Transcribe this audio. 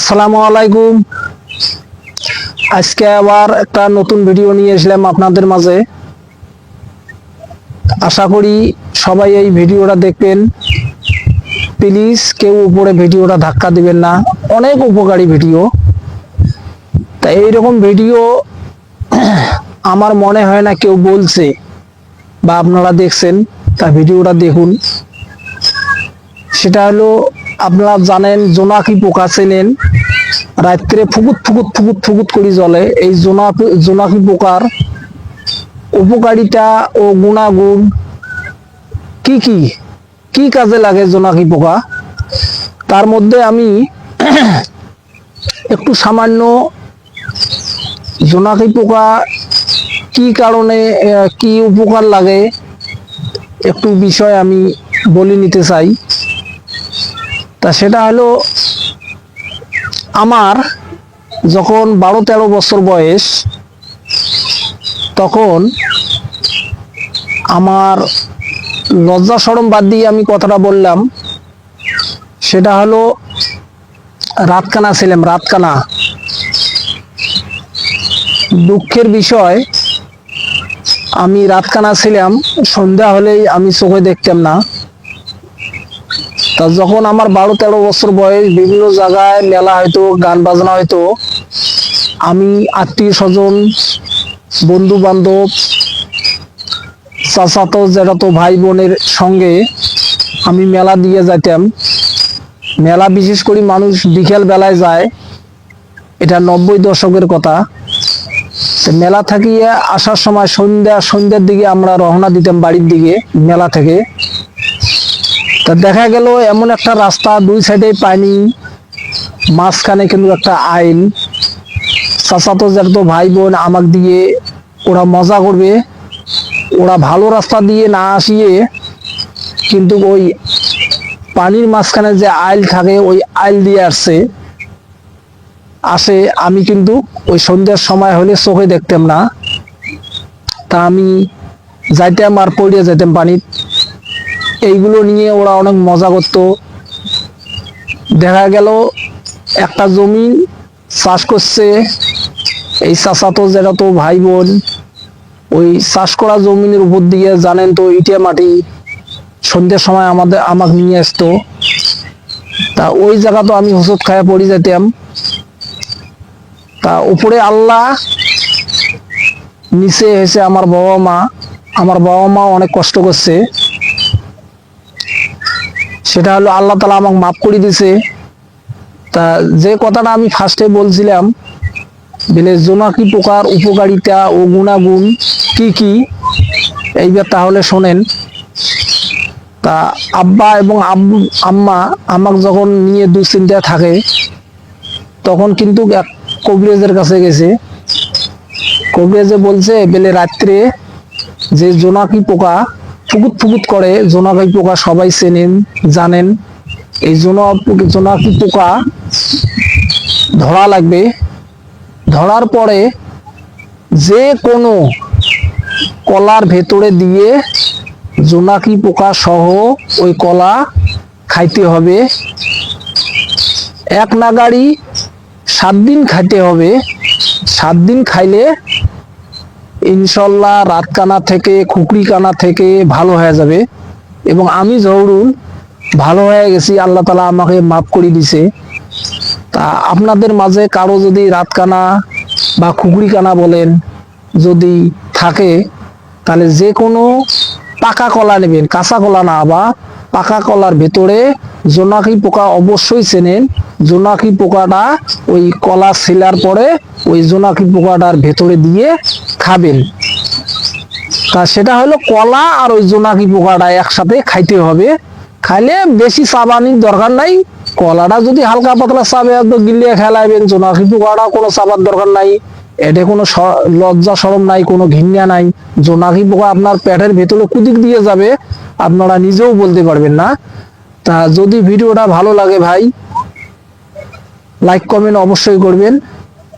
আসসালামু আলাইকুম। আজকে আবার একটা নতুন ভিডিও নিয়ে এসলাম আপনাদের মাঝে। আশা করি সবাই এই ভিডিওটা দেখবেন। প্লিজ কেউ উপরে ভিডিওটা ধাক্কা দিবেন না। অনেক উপকারী ভিডিও তা এইরকম ভিডিও আমার মনে হয় না কেউ বলছে বা আপনারা দেখছেন। তা ভিডিওটা দেখুন। সেটা হলো আপনারা জানেন জোনাকি পোকা চেনেন? রাত্রে ফুকুত ফুকুত ফুকুত ফুকুত করে জ্বলে। এই জোনা জোনাকি পোকার উপকারিতা ও গুণাগুণ কি কি? কি কাজে লাগে জোনাকি পোকা? তার মধ্যে আমি একটু সামান্য জোনাকি পোকা কি কারণে কি উপকার লাগে একটু বিষয় আমি বলে নিতে চাই। তা সেটা হলো আমার যখন বারো তেরো বছর বয়স, তখন আমার লজ্জা সরম বাদ দিয়ে আমি কথাটা বললাম। সেটা হলো রাতকানা ছিলাম, রাতকানা। দুঃখের বিষয়, আমি রাতকানা ছিলাম, সন্ধ্যা হলেই আমি চোখে দেখতাম না। তা যখন আমার বারো তেরো বছর বয়স, বিভিন্ন জায়গায় মেলা হয়তো গান বাজনা হয়তো আমি আত্মীয় স্বজন বন্ধু বান্ধব চাচাতো, জেঠাতো ভাই বোনের সঙ্গে আমি মেলা দিয়ে যাইতাম। মেলা বিশেষ করে মানুষ বিকেল বেলায় যায়, এটা নব্বই দশকের কথা। মেলা থাকিয়ে আসার সময় সন্ধ্যা, সন্ধ্যার দিকে আমরা রওনা দিতাম বাড়ির দিকে, মেলা থেকে। তা দেখা গেল এমন একটা রাস্তা, দুই সাইডে পানি, মাঝখানে কিন্তু একটা আইন। চাচাতো তো ভাই বোন আমাক দিয়ে ওরা মজা করবে। ওরা ভালো রাস্তা দিয়ে না আসিয়ে কিন্তু ওই পানির মাঝখানে যে আইল থাকে, ওই আইল দিয়ে আসছে। আসে, আমি কিন্তু ওই সন্ধ্যার সময় হলে চোখে দেখতাম না। তা আমি যাইতাম আর পড়িয়ে যাইতাম পানির এইগুলো নিয়ে ওরা অনেক মজা করত। দেখা গেল, একটা জমি চাষ করছে। এই চাষাতো যেটা তো ভাই বোন ওই চাষ করা জমিনের উপর দিয়ে জানেন তো, ইটিয়া মাটি সন্ধ্যের সময় আমাদের, আমাকে নিয়ে আসতো। তা ওই জায়গা তো আমি হোসত খায়া পড়ে যেতাম তা উপরে আল্লাহ, নিচে এসে আমার বাবা মা আমার বাবা মা অনেক কষ্ট করছে। সেটা হলো আল্লাহ তালা আমাকে মাফ করে দিছে তা যে কথাটা আমি ফার্স্টে বলছিলাম বলে জোনাকি পোকার উপকারিতা ও গুণাগুণ, কি কি? এইবার তাহলে শোনেন। তা আব্বা এবং আব্বু আম্মা আমাকে যখন নিয়ে দুশ্চিন্তায় থাকে, তখন কিন্তু এক কবিরাজের কাছে গেছে। কবিরাজে বলছে, বেলে রাত্রে যে জোনাকি পোকা ফুকুত ফুকুত করে জোনাকি পোকা সবাই চেনেন, জানেন। এই জোনা জোনাকি পোকা ধরা লাগবে। ধরার পরে যে কোনো কলার ভেতরে দিয়ে জোনাকি পোকা সহ ওই কলা খাইতে হবে। এক নাগাড়ি সাত দিন খাইতে হবে। সাত দিন খাইলে ইনশাল্লাহ রাতকানা থেকে খুকরি কানা থেকে ভালো হয়ে যাবে। এবং আমি জহরুল ভালো হয়ে গেছি, আল্লাহ তালা আমাকে মাফ করে দিছে। তা আপনাদের মাঝে কারও যদি রাতকানা বা খুকরি কানা বলেন, যদি থাকে, তাহলে যে কোনো পাকা কলা নেবেন, কাঁচা কলা না, বা পাকা কলার ভেতরে জোনাকি পোকা অবশ্যই চেনেন। জোনাকি পোকাটা ওই কলা ছিলার পরে ওই জোনাকি পোকাটার ভেতরে দিয়ে খাবেন। তা সেটা হলো কলা আর ওই জোনাকি পোকাটা একসাথে খাইতে হবে। খাইলে বেশি চাবানির দরকার নাই। কলাটা যদি হালকা পাতলা চাবে, একদম গিলিয়ে খেলাইবেন জোনাকি পোকাটা কোনো চাবার দরকার নাই। এটা কোনো লজ্জা সরম নাই, কোনো ঘৃণা নাই। জোনাকি পোকা আপনার পেটের ভেতরে কুদিক দিয়ে যাবে, আপনারা নিজেও বলতে পারবেন না। তা যদি ভিডিওটা ভালো লাগে ভাই, লাইক, কমেন্ট অবশ্যই করবেন।